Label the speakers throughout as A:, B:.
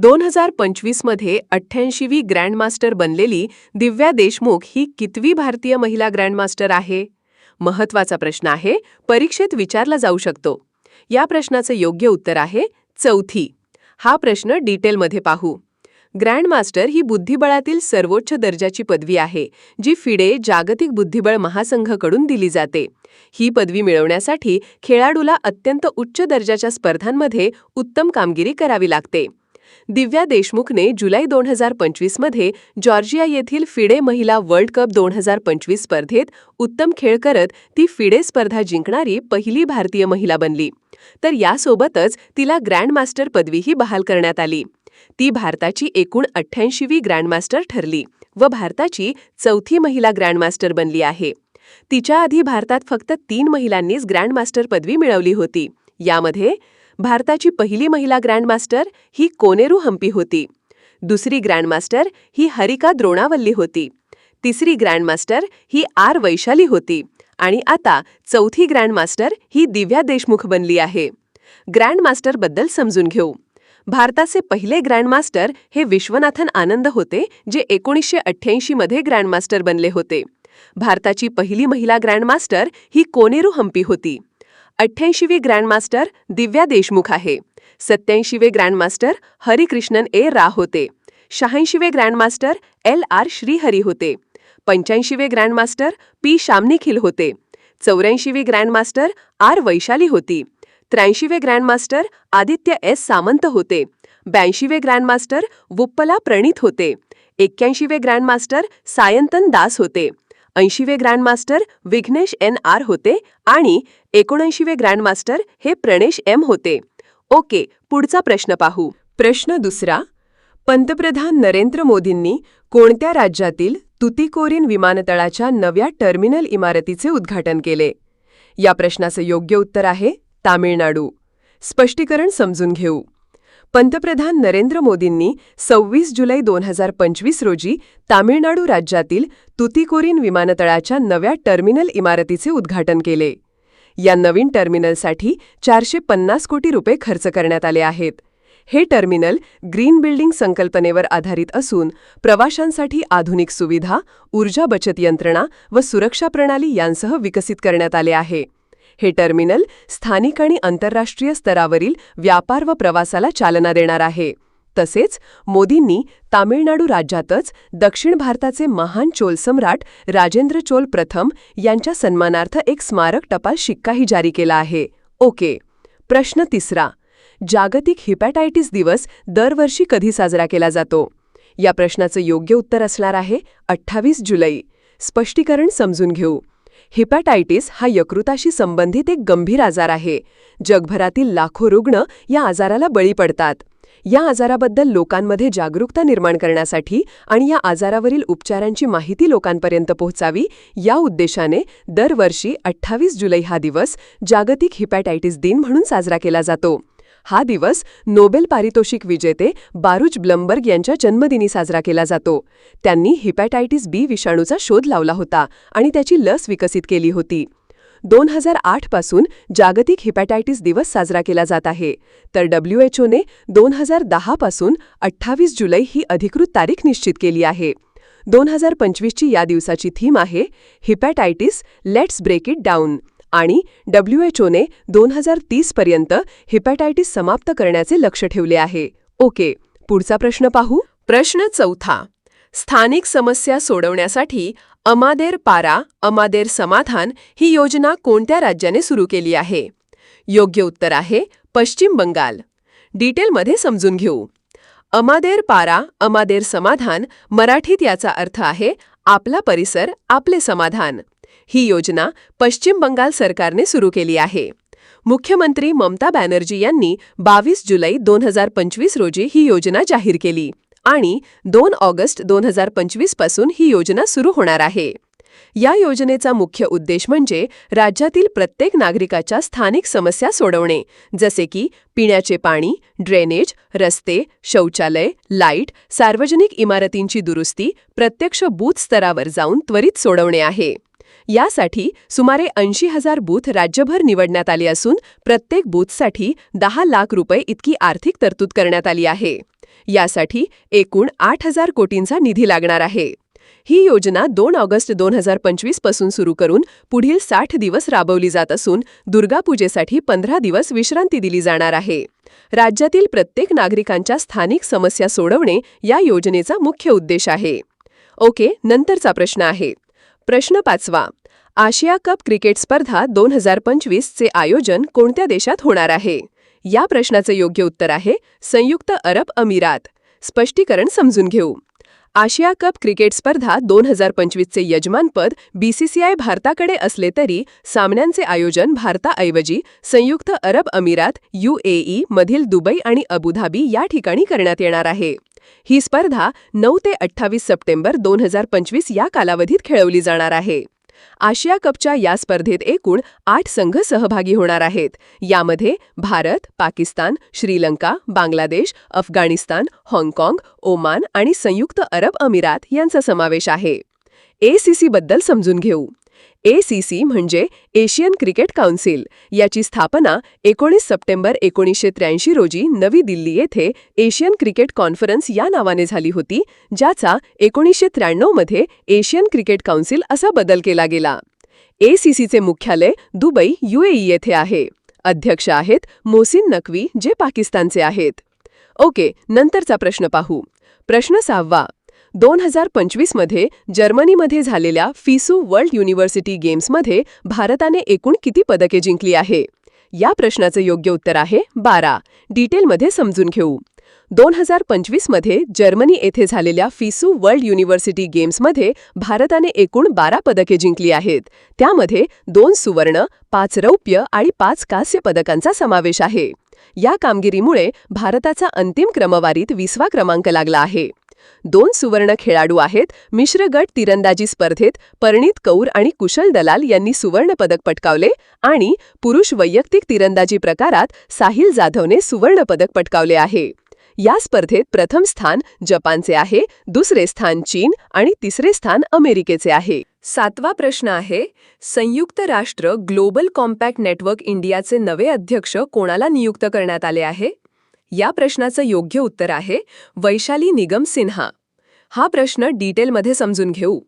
A: दोन हजार पंचवीसमध्ये अठ्ठ्याऐंशीवी ग्रँडमास्टर बनलेली दिव्या देशमुख ही कितवी भारतीय महिला ग्रँडमास्टर आहे? महत्त्वाचा प्रश्न आहे परीक्षेत विचारला जाऊ शकतो. या प्रश्नाचं योग्य उत्तर आहे चौथी. हा प्रश्न डिटेलमध्ये पाहू. ग्रँडमास्टर ही बुद्धिबळातील सर्वोच्च दर्जाची पदवी आहे जी फिडे जागतिक बुद्धिबळ महासंघाकडून दिली जाते. ही पदवी मिळवण्यासाठी खेळाडूला अत्यंत उच्च दर्जाच्या स्पर्धांमध्ये उत्तम कामगिरी करावी लागते. दिव्या देशमुखने जुलै दोन हजार पंचवीसमध्ये जॉर्जिया येथील फिडे महिला वर्ल्ड कप दोन हजार पंचवीस स्पर्धेत उत्तम खेळ करत ती फिडे स्पर्धा जिंकणारी पहिली भारतीय महिला बनली. तर यासोबतच तिला ग्रँडमास्टर पदवीही बहाल करण्यात आली. ती भारताची एकूण अठ्ठ्याऐंशीवी ग्रँडमास्टर ठरली व भारताची चौथी महिला ग्रँडमास्टर बनली आहे. तिच्या आधी भारतात फक्त तीन महिलांनीच ग्रँडमास्टर पदवी मिळवली होती. यामध्ये भारताची पहिली महिला ग्रँडमास्टर ही कोनेरू हम्पी होती. दुसरी ग्रँडमास्टर ही हरिका द्रोणावल्ली होती. तिसरी ग्रँडमास्टर ही आर वैशाली होती. आणि आता चौथी ग्रँडमास्टर ही दिव्या देशमुख बनली आहे. ग्रँडमास्टरबद्दल समजून घेऊ. भारताचे पहिले ग्रँडमास्टर हे विश्वनाथन आनंद होते जे एकोणीसशे अठ्ठ्याऐंशीमध्ये ग्रँडमास्टर बनले होते. भारताची पहिली महिला ग्रँडमास्टर ही कोनेरू हम्पी होती. अठ्ठ्याऐंशीवे ग्रँडमास्टर दिव्या देशमुख आहे. सत्याऐंशीवे ग्रँडमास्टर हरिकृष्णन ए. रा होते. शहाऐंशीवे ग्रँडमास्टर एल. आर. श्रीहरी होते. पंच्याऐंशीवे ग्रँडमास्टर पी. शामनिखिल होते. चौऱ्याऐंशीवे ग्रँडमास्टर आर. वैशाली होती. त्र्याऐंशीवे ग्रँडमास्टर आदित्य एस. सामंत होते. ब्याऐंशीवे ग्रँडमास्टर वुप्पला प्रणीत होते. एक्क्याऐंशीवे ग्रँडमास्टर सायंतन दास होते. ऐंशीवे ग्रँडमास्टर विघ्नेश एन आर होते आणि एकोणऐंशीवे ग्रँडमास्टर हे प्रणेश एम होते. ओके पुढचा प्रश्न पाहू. प्रश्न दुसरा पंतप्रधान नरेंद्र मोदींनी कोणत्या राज्यातील तुतिकोरिन विमानतळाच्या नव्या टर्मिनल इमारतीचे उद्घाटन केले? या प्रश्नाचं योग्य उत्तर आहे तामिळनाडू. स्पष्टीकरण समजून घेऊ. पंतप्रधान नरेंद्र मोदींनी सव्वीस जुलै दोन हजार पंचवीस रोजी तामिळनाडू राज्यातील तुतीकोरीन विमानतळाच्या नव्या टर्मिनल इमारतीचे उद्घाटन केले. या नवीन टर्मिनलसाठी चारशे पन्नास कोटी रुपये खर्च करण्यात आले आहेत. हे टर्मिनल ग्रीन बिल्डिंग संकल्पनेवर आधारित असून प्रवाशांसाठी आधुनिक सुविधा ऊर्जा बचत यंत्रणा व सुरक्षा प्रणाली यांसह विकसित करण्यात आले आहे. हे टर्मिनल स्थानिक आणि आंतरराष्ट्रीय स्तरावरील व्यापार व प्रवासाला चालना देणार आहे. तसेच मोदींनी तामिळनाडू राज्यातच दक्षिण भारताचे महान चोल सम्राट राजेंद्र चोल प्रथम यांच्या सन्मानार्थ एक स्मारक टपाल शिक्काही जारी केला आहे. ओके. प्रश्न तिसरा. जागतिक हिपॅटायटिस दिवस दरवर्षी कधी साजरा केला जातो? या प्रश्नाचं योग्य उत्तर असणार आहे अठ्ठावीस जुलै. स्पष्टीकरण समजून घेऊ. हिपॅटायटिस हा यकृताशी संबंधित एक गंभीर आजार आहे. जगभरातील लाखो रुग्ण या आजाराला बळी पडतात. या आजाराबद्दल लोकांमध्ये जागरूकता निर्माण करण्यासाठी आणि या आजारावरील उपचारांची माहिती लोकांपर्यंत पोहोचावी या उद्देशाने दरवर्षी अठ्ठावीस जुलै हा दिवस जागतिक हिपॅटायटिस दिन म्हणून साजरा केला जातो. हा दिवस नोबेल पारितोषिक विजेते बारुच ब्लंबर्ग यांच्या जन्मदिनी साजरा केला जातो. त्यांनी हिपॅटायटिस बी विषाणूचा शोध लावला होता आणि त्याची लस विकसित केली होती. दोन हजार आठपासून जागतिक हिपॅटायटिस दिवस साजरा केला जात आहे. तर डब्ल्यूएचओने दोन हजार दहा पासून अठ्ठावीस जुलै ही अधिकृत तारीख निश्चित केली आहे. दोन हजार पंचवीसची या दिवसाची थीम आहे hepatitis let's break it down. आणि डब्ल्यूएचओने दोन हजार तीसपर्यंत हिपॅटायटिस समाप्त करण्याचे लक्ष ठेवले आहे. ओके पुढचा प्रश्न पाहू. प्रश्न चौथा. स्थानिक समस्या सोडवण्यासाठी अमादेर पारा अमादेर समाधान ही योजना कोणत्या राज्याने सुरू केली आहे? योग्य उत्तर आहे पश्चिम बंगाल. डिटेलमध्ये समजून घेऊ. अमादेर पारा अमादेर समाधान मराठीत याचा अर्थ आहे आपला परिसर आपले समाधान. ही योजना पश्चिम बंगाल सरकारने सुरू केली आहे. मुख्यमंत्री ममता बॅनर्जी यांनी बावीस जुलै दोन हजार पंचवीस रोजी ही योजना जाहीर केली आणि दोन ऑगस्ट दोन हजार पंचवीसपासून ही योजना सुरू होणार आहे. या योजनेचा मुख्य उद्देश म्हणजे राज्यातील प्रत्येक नागरिकाच्या स्थानिक समस्या सोडवणे जसे की पिण्याचे पाणी ड्रेनेज रस्ते शौचालय लाइट सार्वजनिक इमारतींची दुरुस्ती प्रत्यक्ष बूथ स्तरावर जाऊन त्वरित सोडवणे आहे. यासाठी सुमारे ऐंशी हजार बूथ राज्यभर निवडण्यात आले असून प्रत्येक बूथसाठी दहा लाख रुपये इतकी आर्थिक तरतूद करण्यात आली आहे. यासाठी एकूण आठ हजार कोटींचा निधी लागणार आहे. ही योजना दोन ऑगस्ट दोन हजार पंचवीसपासून सुरू करून पुढील साठ दिवस राबवली जात असून दुर्गापूजेसाठी पंधरा दिवस विश्रांती दिली जाणार आहे. राज्यातील प्रत्येक नागरिकांच्या स्थानिक समस्या सोडवणे या योजनेचा मुख्य उद्देश आहे. ओके नंतरचा प्रश्न आहे. प्रश्न पाचवा. आशिया कप क्रिकेट स्पर्धा दोन हजार पंचवीसचे आयोजन कोणत्या देशात होणार आहे? या प्रश्नाचं योग्य उत्तर आहे संयुक्त अरब अमिरात. स्पष्टीकरण समजून घेऊ. आशिया कप क्रिकेट स्पर्धा दोन हजार पंचवीसचे यजमानपद बीसीसीआय भारताकडे असले तरी सामन्यांचे आयोजन भारताऐवजी संयुक्त अरब अमिरात यूएई मधील दुबई आणि अबुधाबी या ठिकाणी करण्यात येणार आहे. ही स्पर्धा नऊ ते अठ्ठावीस सप्टेंबर दोन हजार पंचवीस या कालावधीत खेळवली जाणार आहे. आशिया कपच्या या स्पर्धेत एकूण आठ संघ सहभागी होणार आहेत. यामध्ये भारत पाकिस्तान श्रीलंका बांगलादेश अफगाणिस्तान हाँगकाँग ओमान आणि संयुक्त अरब अमिरात यांचा समावेश आहे. एसीसी बद्दल समजून घेऊ. एसीसी म्हणजे एशियन क्रिकेट काउन्सिल. याची स्थापना एकोणीस सप्टेंबर एकोणीसशे त्र्याऐंशी रोजी नवी दिल्ली येथे एशियन क्रिकेट कॉन्फरन्स या नावाने झाली होती ज्याचा एकोणीसशे त्र्याण्णवमध्ये एशियन क्रिकेट काउन्सिल असा बदल केला गेला. एसीसीचे मुख्यालय दुबई युएई येथे आहे. अध्यक्ष आहेत मोसिन नकवी जे पाकिस्तानचे आहेत. ओके नंतरचा प्रश्न पाहू. प्रश्न सहावा. दोन हजार पंचवीसमध्ये जर्मनीमध्ये झालेल्या फिसू वर्ल्ड युनिव्हर्सिटी गेम्समध्ये भारताने एकूण किती पदके जिंकली आहे? या प्रश्नाचं योग्य उत्तर आहे बारा. डिटेलमध्ये समजून घेऊ. दोन हजार पंचवीसमध्ये जर्मनी येथे झालेल्या फिसू वर्ल्ड युनिव्हर्सिटी गेम्समध्ये भारताने एकूण बारा पदके जिंकली आहेत. त्यामध्ये दोन सुवर्ण पाच रौप्य आणि पाच कांस्य पदकांचा समावेश आहे. या कामगिरीमुळे भारताचा अंतिम क्रमवारीत विसवा क्रमांक लागला आहे. दोन सुवर्ण खेळाडू आहेत मिश्र गट तिरंदाजी स्पर्धेत परनीत कौर आणि कुशल दलाल यांनी सुवर्ण पदक पटकावले आणि पुरुष वैयक्तिक तिरंदाजी प्रकारात साहिल जाधवने सुवर्ण पदक पटकावले आहे. या स्पर्धेत प्रथम स्थान जपानचे आहे दुसरे स्थान चीन आणि तिसरे स्थान अमेरिकेचे आहे. सातवा प्रश्न आहे संयुक्त राष्ट्र ग्लोबल कॉम्पॅक्ट नेटवर्क इंडियाचे नवे अध्यक्ष कोणाला नियुक्त करण्यात आले आहे? या प्रश्नाचं योग्य उत्तर आहे वैशाली निगम सिन्हा. हा प्रश्न डिटेलमध्ये समजून घेऊ.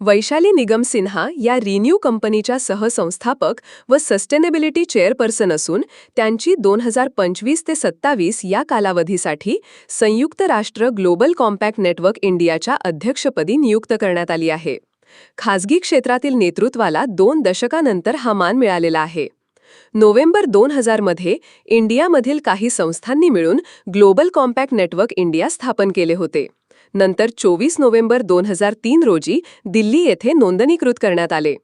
A: वैशाली निगम सिन्हा या रिन्यू कंपनीच्या सहसंस्थापक व सस्टेनेबिलिटी चेअरपर्सन असून त्यांची दोन हजार पंचवीस ते सत्तावीस या कालावधीसाठी संयुक्त राष्ट्र ग्लोबल कॉम्पॅक्ट नेटवर्क इंडियाच्या अध्यक्षपदी नियुक्त करण्यात आली आहे. खासगी क्षेत्रातील नेतृत्वाला दोन दशकानंतर हा मान मिळालेला आहे. नोव्हेंबर दोन हजारमध्ये इंडियामधील काही संस्थांनी मिळून ग्लोबल कॉम्पॅक्ट नेटवर्क इंडिया स्थापन केले होते. नंतर चोवीस नोव्हेंबर दोन हजार तीन रोजी दिल्ली येथे नोंदणीकृत करण्यात आले.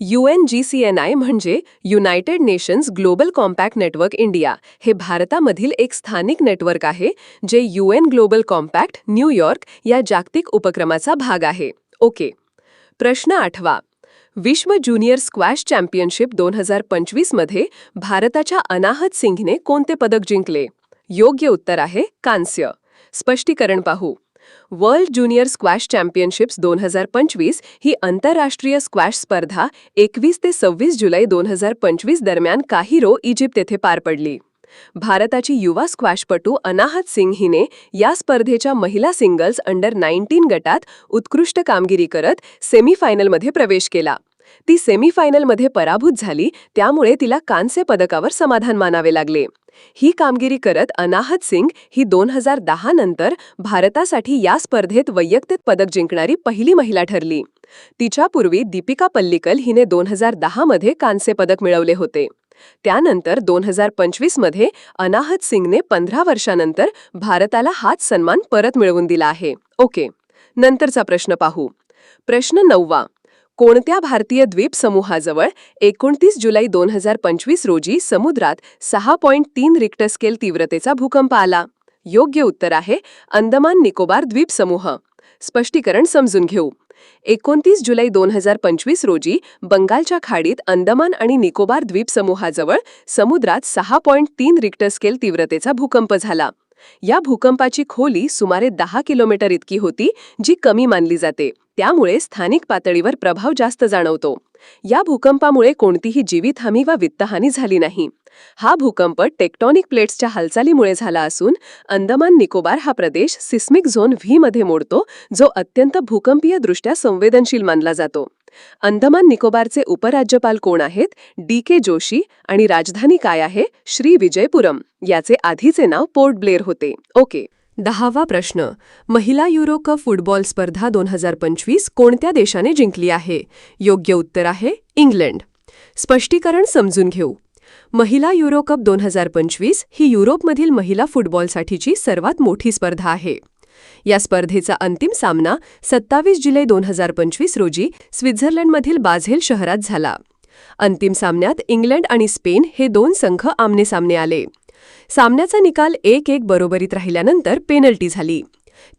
A: UN G C N I म्हणजे united nations global compact network India हे भारतामधील एक स्थानिक नेटवर्क आहे जे U N global compact New York या जागतिक उपक्रमाचा भाग आहे. ओके. प्रश्न आठवा. विश्व ज्युनियर स्क्वॅश चॅम्पियनशिप दोन हजार पंचवीसमध्ये भारताच्या अनाहत सिंगने कोणते पदक जिंकले? योग्य उत्तर आहे कांस्य. स्पष्टीकरण पाहू. वर्ल्ड ज्युनियर स्क्वॅश चॅम्पियनशिप्स दोन हजार पंचवीस ही आंतरराष्ट्रीय स्क्वॅश स्पर्धा एकवीस ते सव्वीस जुलै दोन हजार पंचवीस दरम्यान काहिरो इजिप्त येथे पार पडली. भारताची युवा स्क्वॅशपटू अनाहत सिंग हिने या स्पर्धेच्या महिला सिंगल्स अंडर नाईन्टीन गटात उत्कृष्ट कामगिरी करत सेमीफायनलमध्ये प्रवेश केला. ती सेमीफायनलमध्ये पराभूत झाली त्यामुळे तिला कांस्य पदकावर समाधान मानावे लागले. ही कामगिरी करत अनाहत सिंग ही दोन हजार दहा नंतर भारतासाठी या स्पर्धेत वैयक्तिक पदक जिंकणारी पहिली महिला ठरली. तिच्यापूर्वी दीपिका पल्लिकल हिने दोन हजार दहामध्ये कांस्य पदक मिळवले होते. त्यानंतर दोन हजार पंचवीसमध्ये अनाहत सिंगने पंधरा वर्षानंतर भारताला हाच सन्मान परत मिळवून दिला आहे. ओके. नंतरचा प्रश्न पाहू. प्रश्न नववा. कोणत्या भारतीय द्वीप समूहाजवळ एकोणतीस जुलै दोन हजार पंचवीस रोजी समुद्रात सहा पॉईंट तीन रिक्टर स्केल तीव्रतेचा भूकंप आला? योग्य उत्तर आहे अंदमान निकोबार द्वीपसमूह स्पष्टीकरण समजून घेऊ. एकोणतीस जुलै दोन हजार पंचवीस रोजी बंगालच्या खाडीत अंदमान आणि निकोबार द्वीपसमूहाजवळ समुद्रात सहा पॉईंट तीन रिक्टर स्केल तीव्रतेचा भूकंप झाला. या भूकंपाची खोली सुमारे दहा किलोमीटर इतकी होती जी कमी मानली जाते. त्यामुळे स्थानिक पातळीवर प्रभाव जास्त जाणवतो. या भूकंपामुळे कोणतीही जीवितहानी वा वित्तहानी झाली नाही. हा भूकंप टेक्टॉनिक प्लेट्सच्या हालचालीमुळे झाला असून अंदमान निकोबार हा प्रदेश सिस्मिक झोन व्ही मध्ये मोडतो जो अत्यंत भूकंपीय दृष्ट्या संवेदनशील मानला जातो. अंदमान निकोबारचे उपराज्यपाल कोण आहेत? डी के जोशी आणि राजधानी काय आहे? श्री विजयपुरम याचे आधीचे नाव पोर्ट ब्लेअर होते. ओके. दहावा प्रश्न. महिला युरो कप फुटबॉल स्पर्धा दोन हजार पंचवीस कोणत्या देशाने जिंकली आहे? योग्य उत्तर आहे इंग्लंड. स्पष्टीकरण समजून घेऊ. महिला युरो कप दोन हजार पंचवीस ही युरोपमधील महिला फुटबॉलसाठीची सर्वात मोठी स्पर्धा आहे. या स्पर्धेचा अंतिम सामना सत्तावीस जुलै दोन हजार पंचवीस रोजी स्वित्झर्लंडमधील बाझेल शहरात झाला. अंतिम सामन्यात इंग्लंड आणि स्पेन हे दोन संघ आमनेसामने आले. सामन्याचा निकाल एक एक बरोबरीत राहिल्यानंतर पेनल्टी झाली.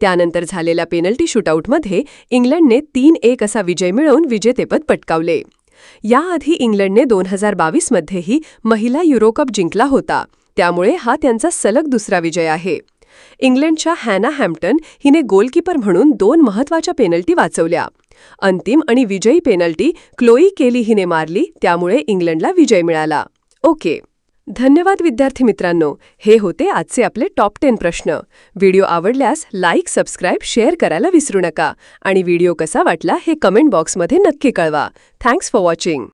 A: त्यानंतर झालेल्या पेनल्टी शूटआउटमध्ये इंग्लंडने तीन एक असा विजय मिळवून विजेतेपद पटकावले. याआधी इंग्लंडने दोन हजार बावीसमध्येही महिला युरोकप जिंकला होता. त्यामुळे हा त्यांचा सलग दुसरा विजय आहे. इंग्लंडच्या हॅना हॅम्प्टन हिने गोलकीपर म्हणून दोन महत्त्वाच्या पेनल्टी वाचवल्या. अंतिम आणि विजयी पेनल्टी क्लोई केली हिने मारली त्यामुळे इंग्लंडला विजय मिळाला. ओके. धन्यवाद विद्यार्थी मित्रांनो. हे होते आजचे आपले टॉप टेन प्रश्न. व्हिडिओ आवडल्यास लाईक सबस्क्राईब शेअर करायला विसरू नका. आणि व्हिडिओ कसा वाटला हे कमेंट बॉक्समध्ये नक्की कळवा. Thanks for watching